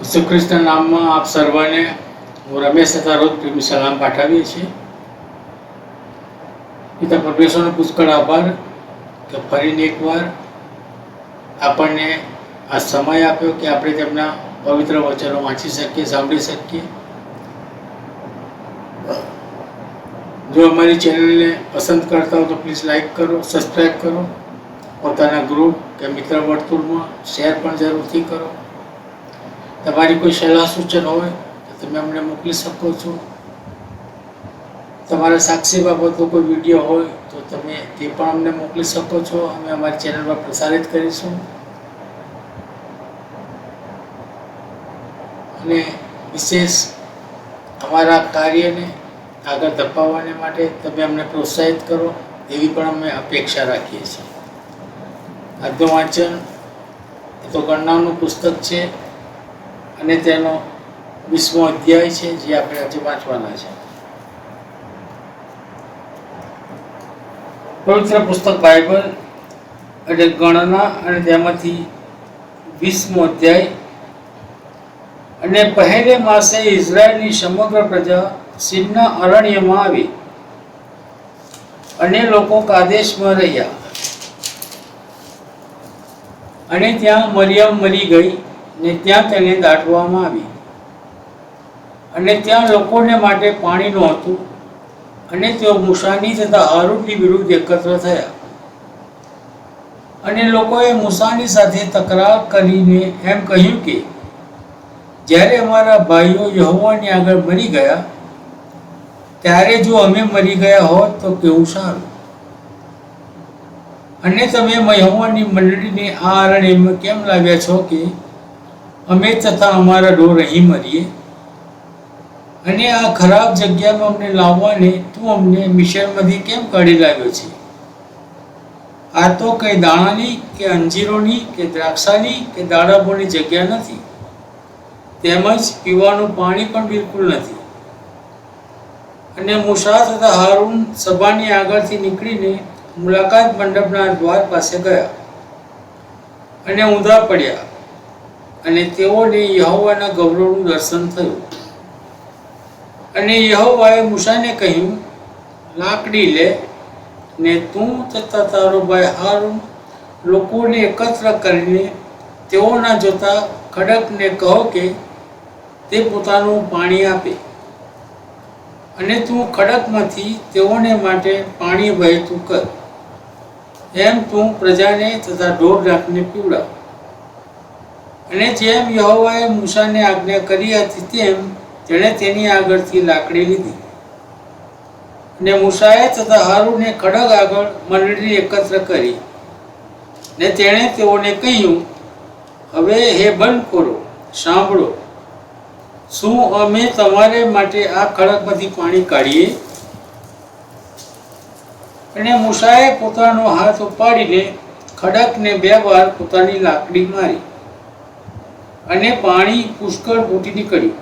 ઈસુ ખ્રિસ્તના નામમાં આપ સર્વને હું રમેશ તથા રોજ પ્રેમી સલામ પાઠવીએ છીએ. પિતા પરમેશ્વરનો પુષ્કળ આભાર કે ફરીને એકવાર આપણને આ સમય આપ્યો કે આપણે તેમના પવિત્ર વચનો વાંચી શકીએ, સાંભળી શકીએ. જો અમારી ચેનલને પસંદ કરતા હો તો પ્લીઝ લાઈક કરો સબસ્ક્રાઈબ કરો. પોતાના ગ્રુપ કે મિત્ર વર્તુળમાં શેર પણ જરૂરથી કરો. તમારી કોઈ સલાહ સૂચન હોય તો તમે અમને મોકલી શકો છો. તમારા સાક્ષી બાબતનો કોઈ વીડિયો હોય તો તમે તે પણ અમને મોકલી શકો છો. અમે અમારી ચેનલ પર પ્રસારિત કરીશું. અને વિશેષ અમારા કાર્યને આગળ ધપાવવાને માટે તમે અમને પ્રોત્સાહિત કરો એવી પણ અમે અપેક્ષા રાખીએ છીએ. આજનું વાંચન એ તો ગણનાનું પુસ્તક છે. અને તેનો વીસમો અધ્યાય છે, જે આપણે આજે વાંચવાના છે. પવિત્ર પુસ્તક બાઇબલ એટલે ગણના અને તેમાંથી વીસમો અધ્યાય. અને પહેલે માસે ઇઝરાયલની સમગ્ર પ્રજા સીનના અરણ્યમાં આવી અને લોકો કાદેશમાં રહ્યા. અને ત્યાં મરિયમ મરી ગઈ. ને ત્યાં તેને દાટવામાં આવી. અને ત્યાં લોકોને માટે પાણી નહોતું અને તેઓ મુસાની તથા હારૂનની વિરુદ્ધ એકત્ર થયા. અને લોકોએ મુસાની સાથે તકરાર કરીને એમ કહ્યું કે, જ્યારે અમારા ભાઈઓ યહોવાની આગળ મરી ગયા, ત્યારે જો અમે મરી ગયા હોત તો કેવું સારું? અને તમે યહોવાની મંડળીને આ અરણ્યમાં કેમ લાવ્યા છો કે અમે તથા અમારા ઢોર અહીં મરીએ અને આ ખરાબ જગ્યામાં અમને લાવવાને તું અમને મિશનમાંથી કેમ કાઢી લાવ્યો છે? આ તો કઈ દાણાની કે અંજીરોની કે દ્રાક્ષાની કે દાડાપોની જગ્યા નથી. તેમજ પીવાનું પાણી પણ બિલકુલ નથી. અને મુસા તથા હારૂન સભાની આગળથી નીકળીને મુલાકાત મંડપના દ્વાર પાસે ગયા. અને ઊંધા પડ્યા. અને તેઓને યહોવાના ગૌરવનું દર્શન થયું. અને યહોવાએ મૂસાને કહ્યું, લાકડી લે ને તું તથા તારો ભાઈ હારું લોકોને એકત્ર કરીને તેઓના જોતા ખડકને કહો કે તે પોતાનું પાણી આપે. અને તું ખડકમાંથી તેઓને માટે પાણી વહેતું કર. એમ તું પ્રજાને તથા ઢોર રાખને પીવડાવ. અને જેમ યહોવાએ મૂસાને આજ્ઞા કરી હતી તેમ તેણે તેની આગળથી લાકડી લીધી. અને મૂસાએ તથા હારુને ખડગ આગળ મંડળી એકત્ર કરી. ને તેણે તેઓને કહ્યું, હવે હે બંધ કરો સાંભળો. શું અમે તમારે માટે આ ખડકમાંથી પાણી કાઢીએ? અને મૂસાએ પોતાનો હાથ ઉપાડીને ખડકને બે વાર પોતાની લાકડી મારી. અને પાણી પુષ્કળ ફૂટી નીકળ્યું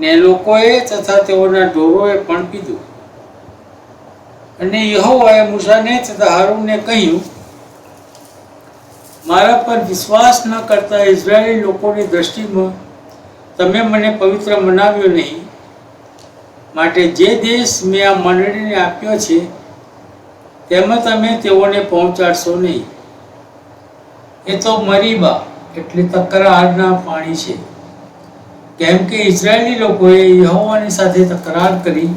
ને લોકોએ તથા તેઓના ઢોરોએ પણ પીધું. અને યહોવાએ મૂસાને તથા હારૂનને કહ્યું, મારા પર વિશ્વાસ ન કરતા ઇઝરાયેલી લોકોની દ્રષ્ટિમાં તમે મને પવિત્ર મનાવ્યો નહીં. માટે જે દેશ મેં આ મંડળીને આપ્યો છે, તેમાં તમે તેઓને પહોંચાડશો નહીં. એ તો મરીબા એટલે તકરારના પાણી છે. કેમ કે ઇઝરાયેલી લોકોએ યહોવાની સાથે તકરાર કરી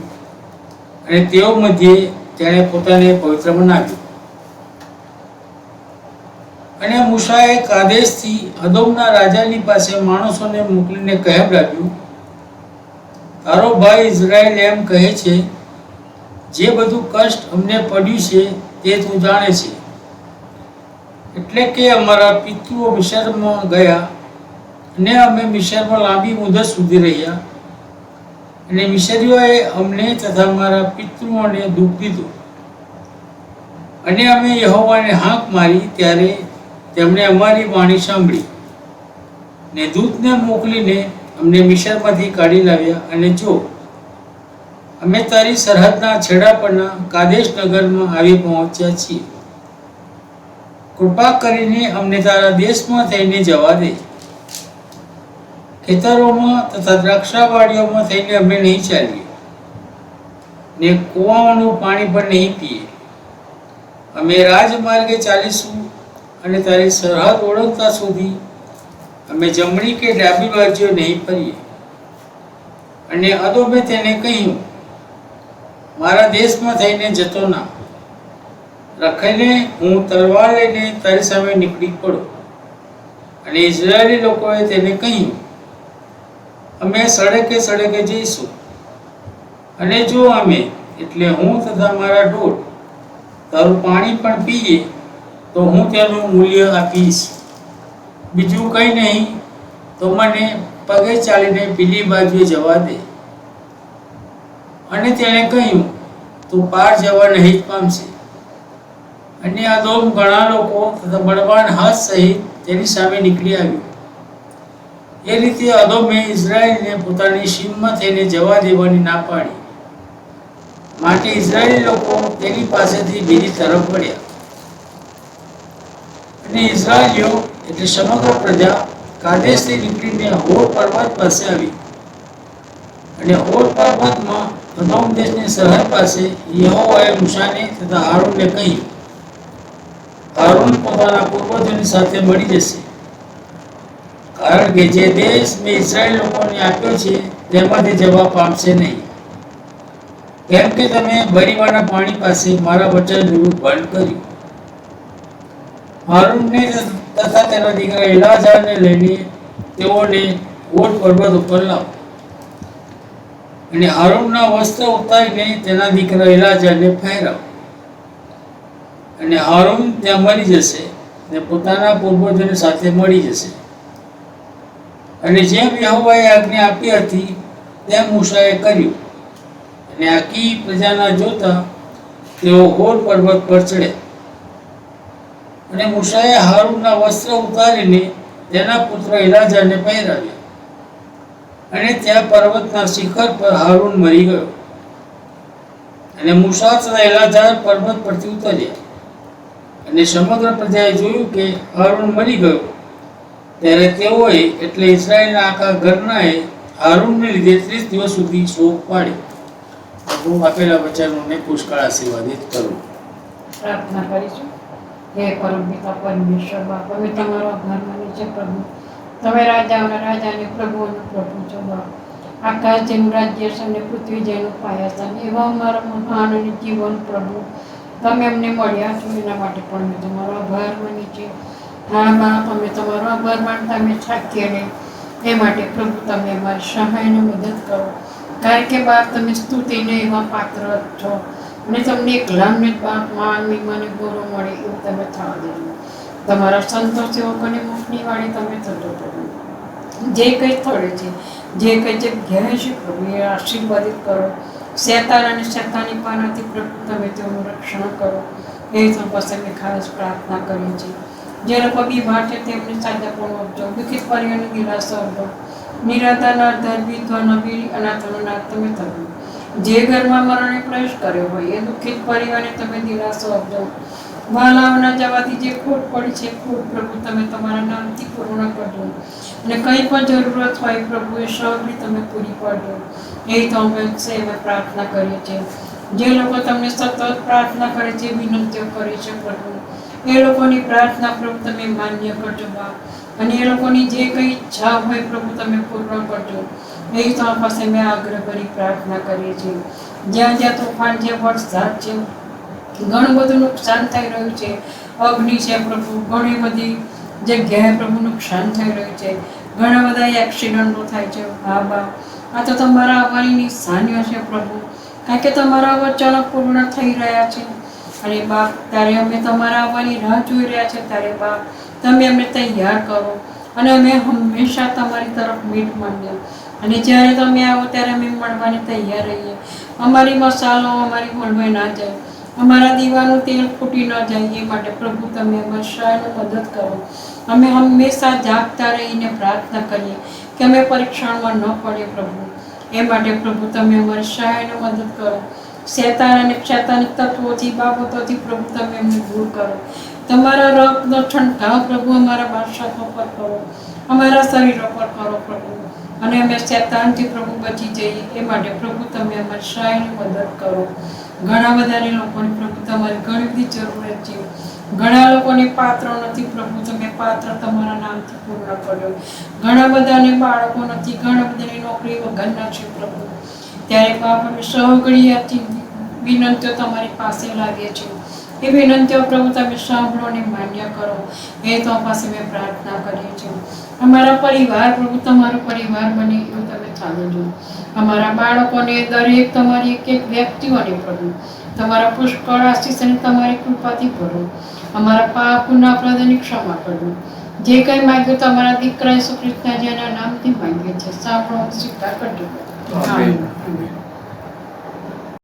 અને તેઓ મધ્યે તેણે પોતાને પવિત્ર બનાવ્યું. અને મૂસાએ કાદેશથી હદોમના રાજાની પાસે માણસોને મોકલીને કહેવડાવ્યું તારો ભાઈ ઇઝરાયલ એમ કહે છે, જે બધું કષ્ટ અમને પડ્યું છે તે તું જાણે છે. એટલે કે અમારા પિતૃઓ મિશરમાં ગયા અને અમે મિશરમાં લાંબી મુદત સુધી રહ્યા. અને મિશરીઓએ અમને તથા અમારા પિતૃઓને દુઃખ દીધું. અને અમે યહોવાને હાંક મારી ત્યારે તેમણે અમારી વાણી સાંભળી ને દૂતને મોકલીને અમને મિશરમાંથી કાઢી લાવ્યા અને જો અમે તારી સરહદના છેડા પરના કાદેશ નગરમાં આવી પહોંચ્યા છીએ. કૃપા કરીને અમને તારા દેશમાં થઈને જવા દે. ખેતરોમાં તથા દ્રાક્ષાવાડીઓમાં થઈને અમે નહીં ચાલીએ. ને કૂવાઓનું પાણી પણ નહીં પીએ. અમે રાજમાર્ગે ચાલીશું અને તારી સરહદ ઓળખતા સુધી અમે જમણી કે ડાબી બાજુએ નહીં ફરીએ. અને અદોબે તેને કહ્યું, મારા દેશમાં થઈને જતો ના. રખાઈને હું તલવાર લઈને તારી સામે નીકળી પડું. અને ઇઝરાયેલી લોકોએ તેને કહ્યું, અમે સડકે સડકે જઈશું. અને જો અમે, એટલે હું તથા મારા ઢોઢ તારું પાણી પણ પીએ, તો હું તેનું મૂલ્ય આપીશ. બીજું કંઈ નહીં, તો મને પગે ચાલીને પેલી બાજુએ જવા દે. અને તેણે કહ્યું, તું પાર જવા નહીં જ પામશે. અને આ દોમ ઘણા લોકો તથા બળવાન હાથ સહિત તેની સામે નીકળી આવ્યું. એ રીતે અદોમે ઇઝરાયલને પોતાની સીમમાં થઈને જવા દેવાની ના પાડી. માટે ઇઝરાયલી લોકો તેની પાસેથી બીજી તરફ વળ્યા. અને ઇઝરાયલીઓ એટલે સમગ્ર પ્રજા કાદેશથી નીકળીને હોર પર્વત પાસે આવી. અને હોર પર્વતમાં અદોમ દેશની સરહદ પાસે યહોવાએ મુસાને તથા હારૂનને કહ્યું હારૂન પોતાના પૂર્વજોની સાથે મળી જશે. કારણ કે જે દેશ મેં ઇઝરાયલ લોકોને આપ્યો છે તેમાંથી જવાબ પામશે નહીં. કેમ કે તમે બરીવાના પાણી પાસે મારા વચન બંધ કર્યું. હારૂનને તથા તેના દીકરા એલાઝારને લઈને તેઓને ઓટ પર્વત ઉપર લાવો અને હારૂનના વસ્ત્ર ઉતારીને તેના દીકરા એલાઝારને ફેરવો અને હારૂન ત્યાં મરી જશે ને પોતાના પૂર્વજોને સાથે મળી જશે. અને જેમ યહોવાએ આજ્ઞા આપી હતી, તેમ મૂસાએ કર્યું. અને આખી પ્રજાના જોતા તેઓ હોર પર્વત પર ચડ્યા અને મૂસાએ હારૂનના વસ્ત્ર ઉતારીને તેના પુત્ર ઇલાજાને પહેરાવ્યા. અને ત્યાં પર્વતના શિખર પર હારૂન મરી ગયો. અને મૂસા તથા એલાજાર પર્વત પરથી ઉતર્યા. અને સમગ્ર પ્રજાએ જોયું કે હારૂન મરી ગયો. ત્યારે તેઓએ એટલે ઇઝરાયલના આખા ઘરનાએ હારૂનને લીધે ત્રીસ દિવસ સુધી શોક પાડી પ્રભુ આપેલા વચનોને પુષ્કળ આશીર્વાદિત કરું. પ્રાર્થના કરીશું હે પરમ પિતા પરમેશ્વર બાપ અમે તમારો ઘર મને છે પ્રભુ. તમે રાજાઓના રાજાને પ્રભુઓનો પ્રભુ છો આકાશ જેનું રાજ્ય છે અને પૃથ્વી જેનું પાયા છે એવા અમારા મહાન અને જીવન પ્રભુ. તમે અમને મળ્યા છો, એના માટે પણ અમે તમારો આભાર માની છે. હા બાપ અમે તમારો આભાર માનતા અમે થાકીએ નહીં એ માટે પ્રભુ તમે અમારી સહાયને મદદ કરો. કારણ કે, બાપ, તમે સ્તુતિને એવા પાત્ર છો. અને તમને એક લાંબને બાપ માન મને ગૌરવ મળે એવું તમે થવા દેજો તમારા સંતો સેવકોને મુખની વાળી તમે થતો પડો જે કંઈ સ્થળે છે, જે કંઈ જગ્યાએ છે પ્રભુ આશીર્વાદિત કરો. શેતાન અને શેતાની પાનાથી તમે તેઓનું રક્ષણ કરો. એ તો પાસે ખાસ પ્રાર્થના કરીએ છીએ. જે લોકો બીમાર છે તેમને સાજાપણું આપજો દુઃખિત પરિવારને દિલાસો આપજો નિરાધાના, ધર્મી વિધવાના બીડી અનાથોનો નાથ તમે થજો જે ઘરમાં મરણે પ્રવેશ કર્યો હોય, એ દુઃખિત પરિવારને તમે દિલાસો આપજો વાલાઓના જવાથી જે ખોટ પડી છે ખોટ પ્રભુ તમે તમારા નામથી પૂર્ણ કરજો. અને કંઈ પણ જરૂરત હોય પ્રભુ એ સૌની તમે પૂરી પાડજો. એ તો અમે અમે પ્રાર્થના કરીએ છીએ. જે લોકો તમને સતત પ્રાર્થના કરે છે વિનંતીઓ કરે છે પ્રભુ. એ લોકોની પ્રાર્થના પ્રભુ તમે માન્ય કરજો બા. અને એ લોકોની જે કંઈ ઈચ્છા હોય પ્રભુ તમે પૂર્ણ કરજો. એ તો પાસે મેં આગ્રહ કરી પ્રાર્થના કરીએ છીએ. જ્યાં જ્યાં તોફાન છે વરસાદ છે ઘણું બધું નુકસાન થઈ રહ્યું છે. અગ્નિ છે પ્રભુ, ઘણી બધી જગ્યાએ પ્રભુ નુકસાન થઈ રહ્યું છે. ઘણા બધા એક્સિડન્ટો થાય છે. બાબા આ તો તમારા આવવાની નિશાનીઓ છે પ્રભુ. કારણ કે તમારા વચનો પૂર્ણ થઈ રહ્યા છે. અને બાપ, ત્યારે અમે તમારા આવવાની રાહ જોઈ રહ્યા છે, ત્યારે બાપ. તમે અમને તૈયાર કરો. અને અમે હંમેશા તમારી તરફ મીટ માંડીએ અને જ્યારે તમે આવો, ત્યારે અમે મળવાની તૈયાર રહીએ. અમારી મસાલો અમારી મળવાઈ ના જાય. અમારા દીવાનું તેલ ફૂટી ન જાય એ માટે પ્રભુ તમે અમારી મદદ કરો. અમે હંમેશા જાગતા રહીને પ્રાર્થના કરીએ કે અમે પરીક્ષણમાં ન પડે પ્રભુ. એ માટે પ્રભુ તમે અમારી સહાયને મદદ કરો. શેતાન અને શેતાનિક તત્વોથી, બાબતોથી પ્રભુ તમે અમને દૂર કરો. તમારા રક્તનો છંટકાવ પ્રભુ અમારા બાદશાહો પર કરો. અમારા શરીરો પર કરો પ્રભુ. અને અમે શેતાનથી પ્રભુ બચી જઈએ એ માટે પ્રભુ તમે અમારી સહાયની મદદ કરો. ઘણા બધાને લોકોની પ્રભુ તમારી ઘણી બધી જરૂરિયાત છે. ઘણા લોકોને પાત્ર નથી પ્રભુ, તમે પાત્ર તમારા નામથી પૂર્ણ કર્યો. ઘણા બધાને બાળકો નથી, ઘણા બધાની નોકરી વગરના છે પ્રભુ. ત્યારે બાપ, અમે સહગડીયાથી વિનંતીઓ તમારી પાસે લાવીએ છીએ. એ વિનંતીઓ પ્રભુ તમે સાંભળો અને માન્ય કરો. એ તો પાસે મેં પ્રાર્થના કરીએ છીએ. અમારા પરિવાર પ્રભુ તમારો પરિવાર બને એવું તમે ચાલજો અમારા બાળકોને દરેક તમારી એક એક વ્યક્તિઓને પ્રભુ. તમારા પુષ્કળ આશીષ અને તમારી કૃપાથી ભરો. અમારા પાપના અપરાધોની ક્ષમા કરો જે કંઈ માંગ્યું તમારા દીકરા ઈસુ જેના નામથી માંગીએ છીએ. સાંભળો સ્વીકાર કરજો. આમેન.